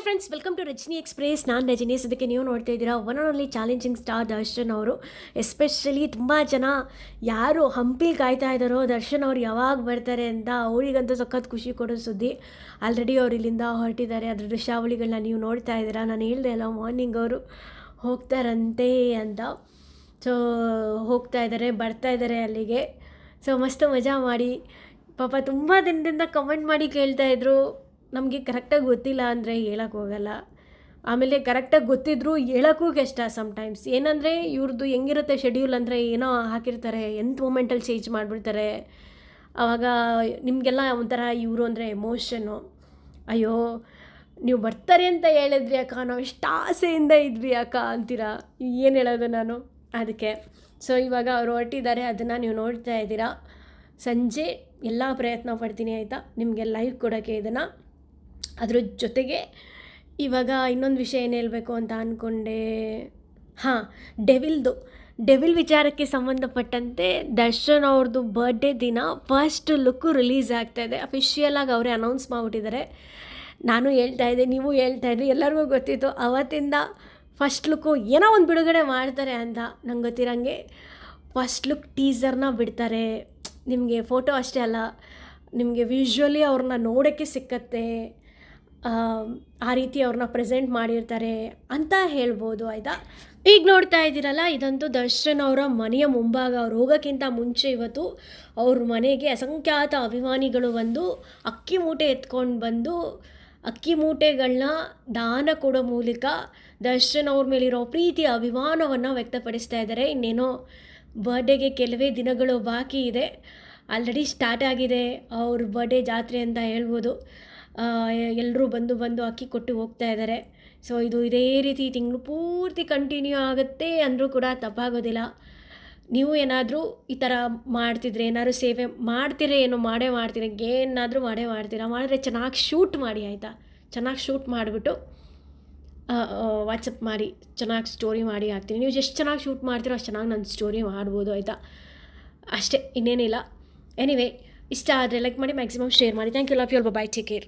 Hi friends welcome to Rajani express ನಾನು ರಜನಿ. ಇದಕ್ಕೆ ನೀವು ನೋಡ್ತಾ ಇದ್ದೀರಾ one and only challenging star Darshan ಅವರು. ಎಸ್ಪೆಷಲಿ ತುಂಬ ಜನ ಯಾರು ಹಂಪಿ ಕಾಯ್ತಾ ಇದ್ದಾರೋ ದರ್ಶನ್ ಅವ್ರು ಯಾವಾಗ ಬರ್ತಾರೆ ಅಂತ ಅವರಿಗಂತೂ ಸಖತ್ ಖುಷಿ ಕೊಡೋ ಸುದ್ದಿ. ಆಲ್ರೆಡಿ ಅವ್ರು ಇಲ್ಲಿಂದ ಹೊರಟಿದ್ದಾರೆ. ಅದ್ರ ದೃಶ್ಯಾವಳಿಗಳನ್ನ ನೀವು ನೋಡ್ತಾ ಇದ್ದೀರಾ. ನಾನು ಹೇಳ್ದೆ ಅಲ್ಲ ಮಾರ್ನಿಂಗ್ ಅವರು ಹೋಗ್ತಾರಂತೆ ಅಂತ. ಸೊ ಹೋಗ್ತಾ ಇದ್ದಾರೆ, ಬರ್ತಾ ಇದ್ದಾರೆ ಅಲ್ಲಿಗೆ. ಸೊ ಮಸ್ತ್ ಮಜಾ ಮಾಡಿ. ಪಾಪ ತುಂಬ ದಿನದಿಂದ ಕಮೆಂಟ್ ಮಾಡಿ ಕೇಳ್ತಾ ಇದ್ರು. ನಮಗೆ ಕರೆಕ್ಟಾಗಿ ಗೊತ್ತಿಲ್ಲ ಅಂದರೆ ಹೇಳೋಕ್ಕೋಗಲ್ಲ ಆಮೇಲೆ ಕರೆಕ್ಟಾಗಿ ಗೊತ್ತಿದ್ರೂ ಹೇಳೋಕ್ಕೂ ಕಷ್ಟ ಸಮ್ಟೈಮ್ಸ್ ಏನಂದರೆ ಇವ್ರದ್ದು ಹೆಂಗಿರುತ್ತೆ ಶೆಡ್ಯೂಲ್ ಅಂದರೆ ಏನೋ ಹಾಕಿರ್ತಾರೆ ಎಂಥ ಮೂಮೆಂಟಲ್ಲಿ ಚೇಂಜ್ ಮಾಡಿಬಿಡ್ತಾರೆ. ಆವಾಗ ನಿಮಗೆಲ್ಲ ಒಂಥರ ಇವರು ಅಂದರೆ ಎಮೋಷನ್ನು ಅಯ್ಯೋ, ನೀವು ಬರ್ತಾರೆ ಅಂತ ಹೇಳಿದ್ರಿ ಅಕ್ಕ, ನಾವು ಎಷ್ಟು ಆಸೆಯಿಂದ ಇದ್ವಿ ಅಕ್ಕ ಅಂತೀರಾ? ಏನು ಹೇಳೋದು ನಾನು? ಅದಕ್ಕೆ. ಸೊ ಇವಾಗ ಅವರು ಹೊರಟಿದ್ದಾರೆ, ಅದನ್ನು ನೀವು ನೋಡ್ತಾ ಇದ್ದೀರಾ. ಸಂಜೆ ಎಲ್ಲ ಪ್ರಯತ್ನ ಪಡ್ತೀನಿ ಆಯಿತಾ? ನಿಮಗೆ ಲೈವ್ ಕೊಡೋಕ್ಕೆ ಇದನ್ನು. ಅದ್ರ ಜೊತೆಗೆ ಇವಾಗ ಇನ್ನೊಂದು ವಿಷಯ ಏನು ಹೇಳಬೇಕು ಅಂತ ಅಂದ್ಕೊಂಡೆ ಹಾಂ, ಡೆವಿಲ್ದು. ಡೆವಿಲ್ ವಿಚಾರಕ್ಕೆ ಸಂಬಂಧಪಟ್ಟಂತೆ ದರ್ಶನ್ ಅವ್ರದ್ದು ಬರ್ಡೇ ದಿನ ಫಸ್ಟ್ ಲುಕ್ಕು ರಿಲೀಸ್ ಆಗ್ತಾಯಿದೆ ಅಫಿಷಿಯಲಾಗಿ ಅವರೇ ಅನೌನ್ಸ್ ಮಾಡಿಬಿಟ್ಟಿದ್ದಾರೆ. ನಾನು ಹೇಳ್ತಾ ಇದ್ದೆ, ನೀವು ಹೇಳ್ತಾ ಎಲ್ಲರಿಗೂ ಗೊತ್ತಿತ್ತು. ಅವತ್ತಿಂದ ಫಸ್ಟ್ ಲುಕ್ಕು ಏನೋ ಒಂದು ಬಿಡುಗಡೆ ಮಾಡ್ತಾರೆ ಅಂತ ನಂಗೆ ಗೊತ್ತಿರೋಂಗೆ ಫಸ್ಟ್ ಲುಕ್ ಟೀಸರ್ನ ಬಿಡ್ತಾರೆ. ನಿಮಗೆ ಫೋಟೋ ಅಷ್ಟೇ ಅಲ್ಲ, ನಿಮಗೆ ವಿಶ್ವಲಿ ಅವ್ರನ್ನ ನೋಡೋಕ್ಕೆ ಸಿಕ್ಕತ್ತೆ. ಆ ರೀತಿ ಅವ್ರನ್ನ ಪ್ರೆಸೆಂಟ್ ಮಾಡಿರ್ತಾರೆ ಅಂತ ಹೇಳ್ಬೋದು, ಆಯಿತಾ? ಈಗ ನೋಡ್ತಾ ಇದ್ದೀರಲ್ಲ, ಇದಂತೂ ದರ್ಶನ್ ಅವರ ಮನೆಯ ಮುಂಭಾಗ ಅವ್ರು ಹೋಗೋಕ್ಕಿಂತ ಮುಂಚೆ ಇವತ್ತು ಅವ್ರ ಮನೆಗೆ ಅಸಂಖ್ಯಾತ ಅಭಿಮಾನಿಗಳು ಬಂದು ಅಕ್ಕಿ ಮೂಟೆ ಎತ್ಕೊಂಡು ಬಂದು ಅಕ್ಕಿ ಮೂಟೆಗಳನ್ನ ದಾನ ಕೊಡೋ ಮೂಲಕ ದರ್ಶನ್ ಅವ್ರ ಮೇಲಿರೋ ಪ್ರೀತಿ ಅಭಿಮಾನವನ್ನು ವ್ಯಕ್ತಪಡಿಸ್ತಾ ಇದ್ದಾರೆ. ಇನ್ನೇನೋ ಬರ್ಡೇಗೆ ಕೆಲವೇ ದಿನಗಳು ಬಾಕಿ ಇದೆ. ಆಲ್ರೆಡಿ ಸ್ಟಾರ್ಟ್ ಆಗಿದೆ. ಅವ್ರ ಬರ್ಡೇ ಜಾತ್ರೆ ಅಂತ ಹೇಳ್ಬೋದು. ಎಲ್ಲರೂ ಬಂದು ಬಂದು ಅಕ್ಕಿ ಕೊಟ್ಟು ಹೋಗ್ತಾ ಇದ್ದಾರೆ. ಸೊ ಇದು ಇದೇ ರೀತಿ ತಿಂಗಳು ಪೂರ್ತಿ ಕಂಟಿನ್ಯೂ ಆಗುತ್ತೆ ಅಂದರೂ ಕೂಡ ತಪ್ಪಾಗೋದಿಲ್ಲ. ನೀವು ಏನಾದರೂ ಈ ಥರ ಮಾಡ್ತಿದ್ರೆ, ಏನಾದರೂ ಸೇವೆ ಮಾಡ್ತೀರ, ಏನೋ ಮಾಡೇ ಮಾಡ್ತೀರ, ಏನಾದರೂ ಮಾಡೇ ಮಾಡ್ತೀರಾ, ಮಾಡಿದ್ರೆ ಚೆನ್ನಾಗಿ ಶೂಟ್ ಮಾಡಿ, ಆಯಿತಾ? ಚೆನ್ನಾಗಿ ಶೂಟ್ ಮಾಡಿಬಿಟ್ಟು ವಾಟ್ಸಪ್ ಮಾಡಿ, ಚೆನ್ನಾಗಿ ಸ್ಟೋರಿ ಮಾಡಿ ಹಾಕ್ತೀನಿ. ನೀವು ಎಷ್ಟು ಚೆನ್ನಾಗಿ ಶೂಟ್ ಮಾಡ್ತೀರೋ ಅಷ್ಟು ಚೆನ್ನಾಗಿ ನಾನು ಸ್ಟೋರಿ ಮಾಡ್ಬೋದು, ಆಯಿತಾ? ಅಷ್ಟೇ, ಇನ್ನೇನಿಲ್ಲ. ಎನಿವೇ ಇಷ್ಟ ಆದರೆ ಲೈಕ್ ಮಾಡಿ ಮ್ಯಾಕ್ಸಿಮಮ್ ಶೇರ್ ಮಾಡಿ. Thank you love you bye take care